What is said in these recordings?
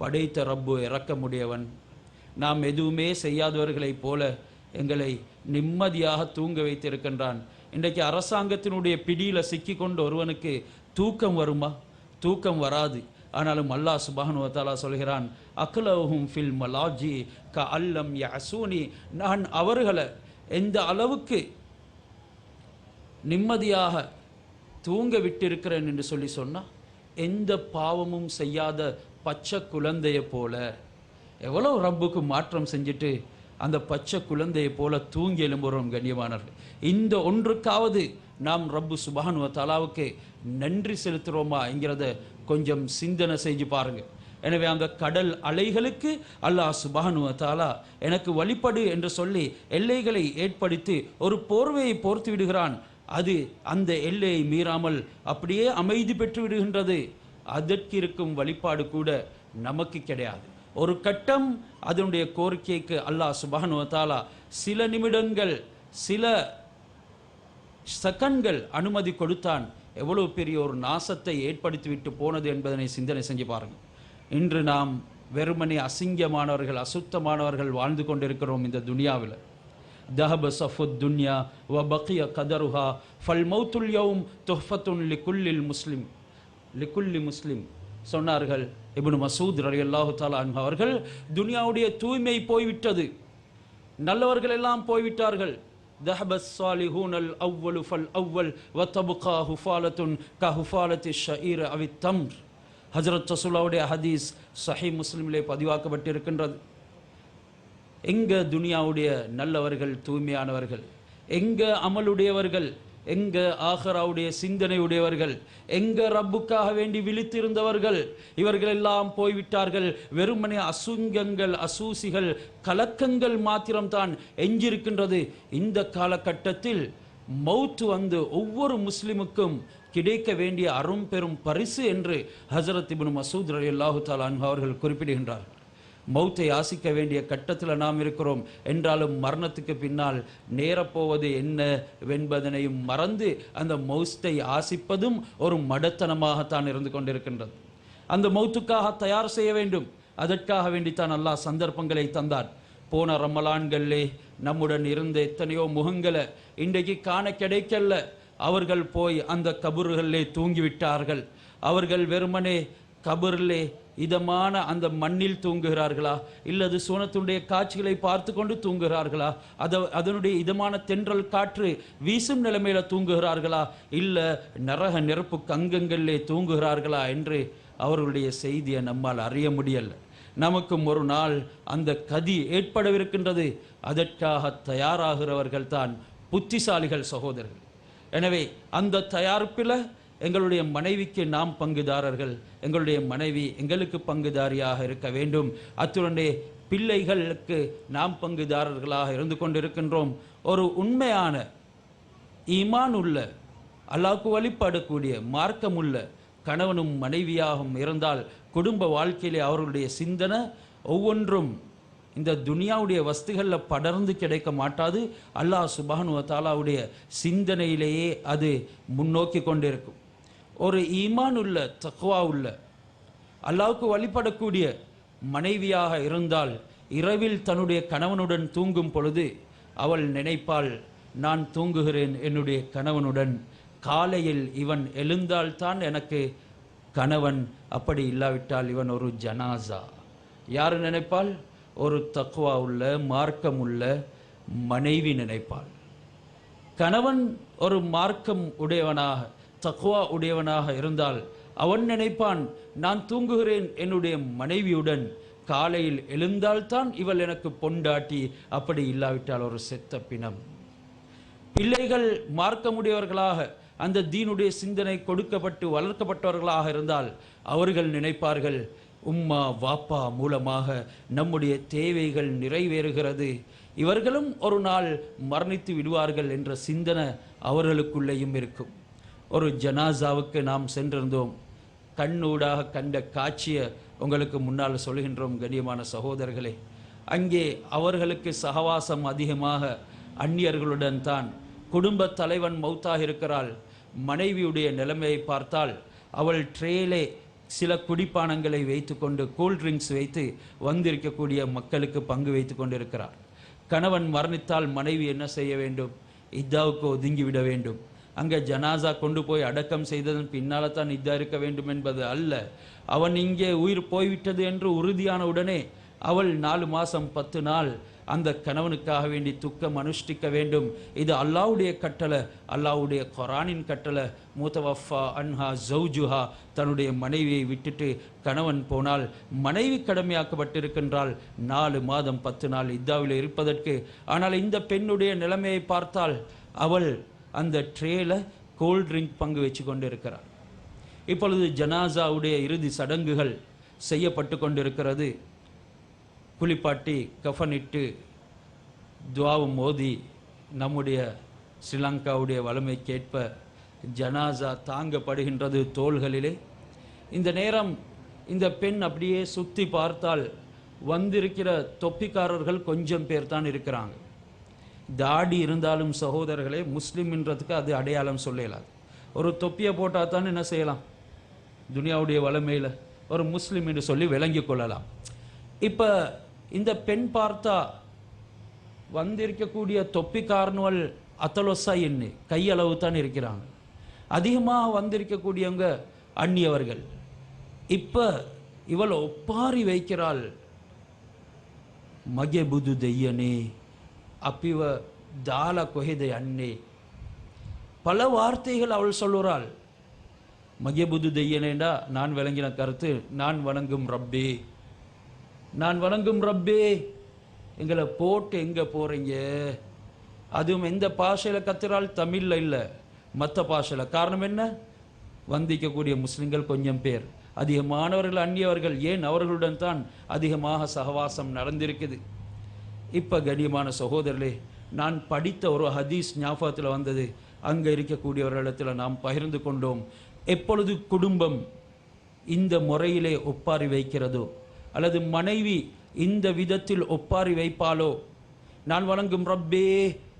படைத்த ரப்பு இறக்கமுடையவன். நாம் எதுவுமே செய்யாதவர்களைப் போல எங்களை நிம்மதியாக தூங்க வைத்திருக்கின்றான். இன்றைக்கு அரசாங்கத்தினுடைய பிடியில் சிக்கி கொண்டு ஒருவனுக்கு தூக்கம் வருமா? தூக்கம் வராது. ஆனாலும் அல்லாஹ் சுபானுவத்தாலா சொல்கிறான் அக்லஹும் ஃபில் மலாஜி க அல்லம் யசூனி நான் அவர்களை எந்த அளவுக்கு நிம்மதியாக தூங்க விட்டிருக்கிறேன் என்று சொல்லி சொன்னால் எந்த பாவமும் செய்யாத பச்சை குழந்தையை போல. எவ்வளோ ரப்புக்கு மாற்றம் செஞ்சுட்டு அந்த பச்சை குழந்தையை போல தூங்கி எழும்புறோம் கண்ணியமானவர்கள் இந்த ஒன்றுக்காவது நாம் ரப்பு சுபானுவ தலாவுக்கு நன்றி செலுத்துகிறோமா என்கிறத கொஞ்சம் சிந்தனை செஞ்சு பாருங்கள் எனவே அந்த கடல் அலைகளுக்கு அல்லாஹ் சுபானுவ தாலா எனக்கு வழிபடு என்று சொல்லி எல்லைகளை ஏற்படுத்தி ஒரு போர்வையை போர்த்து விடுகிறான். அது அந்த எல்லையை மீறாமல் அப்படியே அமைதி பெற்று விடுகின்றது. அதற்கு இருக்கும் வழிபாடு கூட நமக்கு கிடையாது. ஒரு கட்டம் அதனுடைய கோரிக்கைக்கு அல்லாஹ் சுபானுவத்தாலா சில நிமிடங்கள் சில செகண்ட்கள் அனுமதி கொடுத்தான். எவ்வளவு பெரிய ஒரு நாசத்தை ஏற்படுத்திவிட்டு போனது என்பதனை சிந்தனை செஞ்சு பாருங்கள் இன்று நாம் வெறுமனே அசிங்கமானவர்கள் அசுத்தமானவர்கள் வாழ்ந்து கொண்டிருக்கிறோம் இந்த துனியாவில். தஹப சஃபுத் துன்யா வ பக்கிய கதருஹா ஃபல் மௌத்துல் யவும் தொஹ்ஃபத்துன் லி குல்லில் முஸ்லிம். சொன்னார்கள் இப்னு மசூத் ரலியல்லாஹு தஆலா அன்ஹு அவர்கள் துனியாவுடைய தூய்மை போய்விட்டது நல்லவர்கள் எல்லாம் போய்விட்டார்கள் ذهب الصالحون الأول فالأول وتبقى هفالة كهفالة الشعير أو التمر ஹஜரத் ரசூலாவுடைய ஹதீஸ் சஹி முஸ்லிமிலே பதிவாக்கப்பட்டிருக்கின்றது எங்க துனியாவுடைய நல்லவர்கள் தூய்மையானவர்கள் எங்க அமலுடையவர்கள் எங்க ஆஹராவுடைய சிந்தனையுடையவர்கள் எங்க ரப்புக்காக வேண்டி விழித்திருந்தவர்கள் இவர்கள் எல்லாம் போய்விட்டார்கள். வெறுமனே அசுங்கங்கள் அசூசிகள் கலக்கங்கள் மாத்திரம்தான் எஞ்சிருக்கின்றது. இந்த காலகட்டத்தில் மவுத்து வந்து ஒவ்வொரு முஸ்லிமுக்கும் கிடைக்க வேண்டிய அரும் பெரும் பரிசு என்று ஹசரத் இபின் மசூத் அலி அல்லாஹு அன்ஹு அவர்கள் குறிப்பிடுகின்றார்கள் மௌத்தை ஆசிக்க வேண்டிய கட்டத்தில் நாம் இருக்கிறோம். என்றாலும் மரணத்துக்கு பின்னால் நேரப்போவது என்ன வென்பதனையும் மறந்து அந்த மௌத்தை ஆசிப்பதும் ஒரு மடத்தனமாகத்தான் இருந்து கொண்டிருக்கின்றது. அந்த மௌத்துக்காக தயார் செய்ய வேண்டும். அதற்காக வேண்டித்தான் அல்லாஹ் சந்தர்ப்பங்களை தந்தார். போன ரமலான்களே நம்முடன் இருந்த எத்தனையோ முகங்களை இன்றைக்கு காண கிடைக்கல. அவர்கள் போய் அந்த கபறுகளிலே தூங்கிவிட்டார்கள். அவர்கள் வெறுமனே கபரிலே இதமான அந்த மண்ணில் தூங்குகிறார்களா? இல்லது சோனத்துடைய காட்சிகளை பார்த்து கொண்டு தூங்குகிறார்களா? அத அதனுடைய இதமான தென்றல் காற்று வீசும் நிலைமையில தூங்குகிறார்களா? இல்லை நரக நெருப்பு கங்கங்களிலே தூங்குகிறார்களா என்று அவர்களுடைய செய்தியை நம்மால் அறிய முடியலை. நமக்கும் ஒரு நாள் அந்த கதி ஏற்படவிருக்கின்றது. அதற்காக தயாராகிறவர்கள் தான் புத்திசாலிகள் சகோதரர்கள். எனவே அந்த தயாரிப்பில் எங்களுடைய மனைவிக்கு நாம் பங்குதாரர்கள். எங்களுடைய மனைவி எங்களுக்கு பங்குதாரியாக இருக்க வேண்டும். அத்துடனே பிள்ளைகளுக்கு நாம் பங்குதாரர்களாக இருந்து கொண்டிருக்கின்றோம். ஒரு உண்மையான ஈமான் உள்ள அல்லாக்கு வழிபாடக்கூடிய மார்க்கமுள்ள கணவனும் மனைவியாகவும் இருந்தால் குடும்ப வாழ்க்கையிலே அவர்களுடைய சிந்தனை ஒவ்வொன்றும் இந்த துனியாவுடைய வஸ்துகளில் படர்ந்து கிடைக்க மாட்டாது. அல்லாஹ் சுபானுவ தாலாவுடைய சிந்தனையிலேயே அது முன்னோக்கி கொண்டிருக்கும். ஒரு ஈமான் உள்ள தக்குவா உள்ள அல்லாவுக்கு வழிபடக்கூடிய மனைவியாக இருந்தால் இரவில் தன்னுடைய கணவனுடன் தூங்கும் பொழுது அவள் நினைப்பாள் நான் தூங்குகிறேன் என்னுடைய கணவனுடன். காலையில் இவன் எழுந்தால்தான் எனக்கு கணவன். அப்படி இல்லாவிட்டால் இவன் ஒரு ஜனாசா. யார் நினைப்பாள்? ஒரு தக்குவா உள்ள மார்க்கம் உள்ள மனைவி நினைப்பாள். கணவன் ஒரு மார்க்கம் உடையவனாக தக்குவா உடையவனாக இருந்தால் அவன் நினைப்பான் நான் தூங்குகிறேன் என்னுடைய மனைவியுடன். காலையில் எழுந்தால்தான் இவள் எனக்கு பொண்டாட்டி. அப்படி இல்லாவிட்டால் ஒரு செத்த பிணம். பிள்ளைகள் மார்க்கமுடையவர்களாக அந்த தீனுடைய சிந்தனை கொடுக்கப்பட்டு வளர்க்கப்பட்டவர்களாக இருந்தால் அவர்கள் நினைப்பார்கள் உம்மா வாப்பா மூலமாக நம்முடைய தேவைகள் நிறைவேறுகிறது. இவர்களும் ஒரு நாள் மரணித்து விடுவார்கள் என்ற சிந்தனை அவர்களுக்குள்ளேயும் இருக்கும். ஒரு ஜனாசாவுக்கு நாம் சென்றிருந்தோம். கண்ணூடாக கண்ட காட்சியை உங்களுக்கு முன்னால் சொல்கின்றோம் கண்ணியமான சகோதரர்களே. அங்கே அவர்களுக்கு சகவாசம் அதிகமாக அந்நியர்களுடன் தான் குடும்ப தலைவன் மௌத்தாக இருக்கிறாள். மனைவியுடைய நிலைமையை பார்த்தால் அவள் ட்ரேலே சில குடிப்பானங்களை வைத்துக்கொண்டு கூல் ட்ரிங்க்ஸ் வைத்து வந்திருக்கக்கூடிய மக்களுக்கு பங்கு வைத்து கொண்டிருக்கிறார். கணவன் மரணித்தால் மனைவி என்ன செய்ய வேண்டும்? இத்தாவுக்கு ஒதுங்கி விட வேண்டும். அங்கே ஜனாசா கொண்டு போய் அடக்கம் செய்ததன் பின்னால தான் இதா இருக்க வேண்டும் என்பது அல்ல. அவன் இங்கே உயிர் போய்விட்டது என்று உறுதியான உடனே அவள் நாலு மாதம் பத்து நாள் அந்த கணவனுக்காக வேண்டி துக்கம் அனுஷ்டிக்க வேண்டும். இது அல்லாவுடைய கட்டளை அல்லாவுடைய குரானின் கட்டளை. மூத்தவஃபா அன்ஹா ஜவுஜுஹா தன்னுடைய மனைவியை விட்டுட்டு கணவன் போனால் மனைவி கடமையாக்கப்பட்டிருக்கின்றால் நாலு மாதம் பத்து நாள் இத்தாவில் இருப்பதற்கு. ஆனால் இந்த பெண்ணுடைய நிலைமையை பார்த்தால் அவள் அந்த ட்ரேல கோல்ட் ட்ரிங்க் பங்கு வச்சு கொண்டு இருக்கிறார் இப்பொழுது ஜனாசாவுடைய இறுதி சடங்குகள் செய்யப்பட்டு கொண்டிருக்கிறது. குளிப்பாட்டி கஃனிட்டு துவாவும் மோதி நம்முடைய ஸ்ரீலங்காவுடைய வளமைக்கேற்ப ஜனாசா தாங்கப்படுகின்றது தோள்களிலே. இந்த நேரம் இந்த பெண் அப்படியே சுற்றி பார்த்தால் வந்திருக்கிற தொப்பிக்காரர்கள் கொஞ்சம் பேர் தான் இருக்கிறாங்க. தாடி இருந்தாலும் சகோதரர்களே முஸ்லீம்ன்றதுக்கு அது அடையாளம் சொல்லலாது. ஒரு தொப்பியை போட்டால் தான் என்ன செய்யலாம்? துனியாவுடைய வளமையில் ஒரு முஸ்லீம் என்று சொல்லி விளங்கி கொள்ளலாம். இப்போ இந்த பெண் பார்த்தா வந்திருக்கக்கூடிய தொப்பிக்காரனுவல் அத்தலொசா எண்ணு கையளவு தான் இருக்கிறாங்க. அதிகமாக வந்திருக்கக்கூடியவங்க அந்நியவர்கள். இப்போ இவள் ஒப்பாரி வைக்கிறாள். மகபுது தெய்யனே அப்பிவ தால கொஹிதை அன்னே. பல வார்த்தைகள் அவள் சொல்லுறாள். மகபுது தெய்யனேண்டா நான் விளங்கின கருத்து நான் வணங்கும் ரப்பே. நான் வணங்கும் ரப்பே எங்களை போட்டு எங்கே போகிறீங்க அதுவும் எந்த பாஷையில் கத்துறாள்? தமிழில் இல்லை. மற்ற பாஷையில். காரணம் என்ன? வந்திக்கக்கூடிய முஸ்லீம்கள் கொஞ்சம் பேர். அதிகமானவர்கள் அந்நியவர்கள். ஏன்? அவர்களுடன் தான் அதிகமாக சகவாசம் நடந்திருக்குது. இப்போ கண்ணியமான சகோதரர்களே நான் படித்த ஒரு ஹதீஸ் ஞாபகத்தில் வந்தது. அங்க இருக்கக்கூடியவர்களிடத்தில் நாம் பகிர்ந்து கொண்டோம். எப்பொழுது குடும்பம் இந்த முறையிலே ஒப்பாரி வைக்கிறதோ அல்லது மனைவி இந்த விதத்தில் ஒப்பாரி வைப்பாலோ நான் வணங்கும் ரப்பே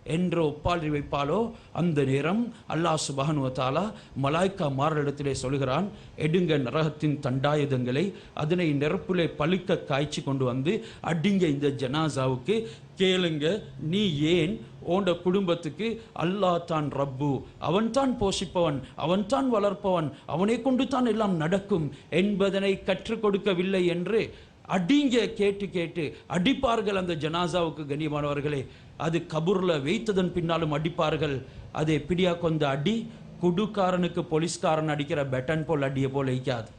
என்ற ஒப்பாளி வைப்பாளோ அந்த நேரம் அல்லாஹ் சுபஹானு வத்தாலா மலாய்க்கா மாரலிடத்திலே சொல்கிறான் எடுங்க நரகத்தின் தண்டாயுதங்களை அதனை நெருப்பிலே பழுக்க காய்ச்சி கொண்டு வந்து அடிங்க இந்த ஜனாசாவுக்கு கேளுங்க நீ ஏன் ஓண்ட குடும்பத்துக்கு அல்லாஹ் தான் ரப்பு அவன்தான் போஷிப்பவன் அவன்தான் வளர்ப்பவன் அவனை கொண்டு தான் எல்லாம் நடக்கும் என்பதனை கற்றுக் கொடுக்கவில்லை என்று அடிங்க கேட்டு கேட்டு அடிப்பார்கள் அந்த ஜனாசாவுக்கு கண்ணியமானவர்களே அது கபூரில் வைத்ததன் பின்னாலும் அடிப்பார்கள். அதை எப்படியா கொண்ட அடி குடுக்காரனுக்கு போலீஸ்காரன் அடிக்கிற பெட்டன் போல் அடியை போல் வைக்காது.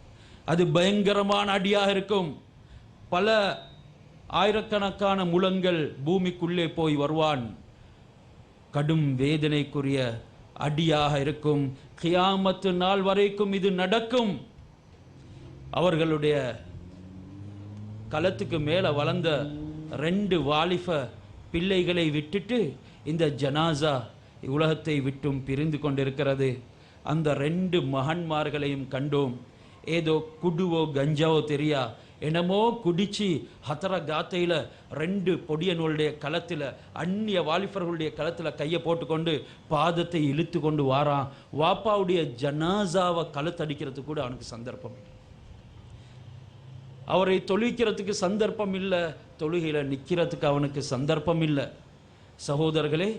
அது பயங்கரமான அடியாக இருக்கும். பல ஆயிரக்கணக்கான முழங்கள் பூமிக்குள்ளே போய் வருவான். கடும் வேதனைக்குரிய அடியாக இருக்கும். கியாமத்து நாள் வரைக்கும் இது நடக்கும். அவர்களுடைய களத்துக்கு மேலே வளர்ந்த ரெண்டு வாலிஃபை பிள்ளைகளை விட்டுட்டு இந்த ஜனாசா உலகத்தை விட்டும் பிரிந்து கொண்டிருக்கிறது. அந்த ரெண்டு மகன்மார்களையும் கண்டோம். ஏதோ குடுவோ கஞ்சாவோ தெரியா? என்னமோ குடிச்சு ஹத்தர காத்தையில் ரெண்டு பொடியனுடைய களத்தில் அந்நிய வாலிபர்களுடைய களத்தில் கையை போட்டுக்கொண்டு பாதத்தை இழுத்து கொண்டு வாரான். வாப்பாவுடைய ஜனாசாவை கழுத்தடிக்கிறதுக்கு கூட அவனுக்கு சந்தர்ப்பம் இல்லை. அவரை தொழுவிக்கிறதுக்கு சந்தர்ப்பம் இல்லை. தொழுகையில் நிற்கிறதுக்கு அவனுக்கு சந்தர்ப்பம் இல்லை. சகோதரர்களே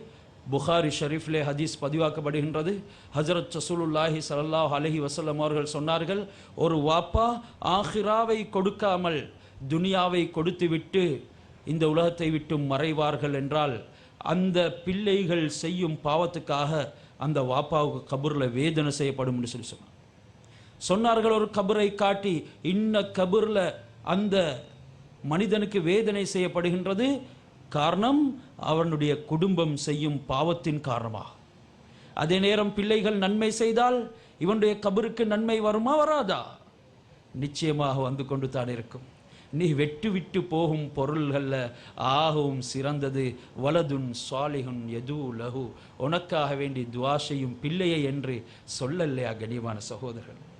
புகாரி ஷரீஃப்லே ஹதீஸ் பதிவாக்கப்படுகின்றது. ஹஜரத் சசூலுல்லாஹி சல்லாஹ் அலஹி வசல்லம் அவர்கள் சொன்னார்கள் ஒரு வாப்பா ஆஹிராவை கொடுக்காமல் துனியாவை கொடுத்துவிட்டு இந்த உலகத்தை விட்டு மறைவார்கள் என்றால் அந்த பிள்ளைகள் செய்யும் பாவத்துக்காக அந்த வாப்பாவுக்கு கபூரில் வேதனை செய்யப்படும் என்று சொல்லி சொன்னார். சொன்னார்கள் ஒரு கபரை காட்டி இன்ன கபூரில் அந்த மனிதனுக்கு வேதனை செய்யப்படுகின்றது. காரணம் அவனுடைய குடும்பம் செய்யும் பாவத்தின் காரணமாக. அதே நேரம் பிள்ளைகள் நன்மை செய்தால் இவனுடைய கபருக்கு நன்மை வருமா வராதா? நிச்சயமாக வந்து கொண்டு தான் இருக்கும். நீ வெட்டு விட்டு போகும் பொருள்களில் ஆகவும் சிறந்தது. வலதுன் சாலிகுன் எது லகு. உனக்காக வேண்டி துவா செய்யும் பிள்ளையை என்று சொல்லலையா கனியமான சகோதரர்கள்?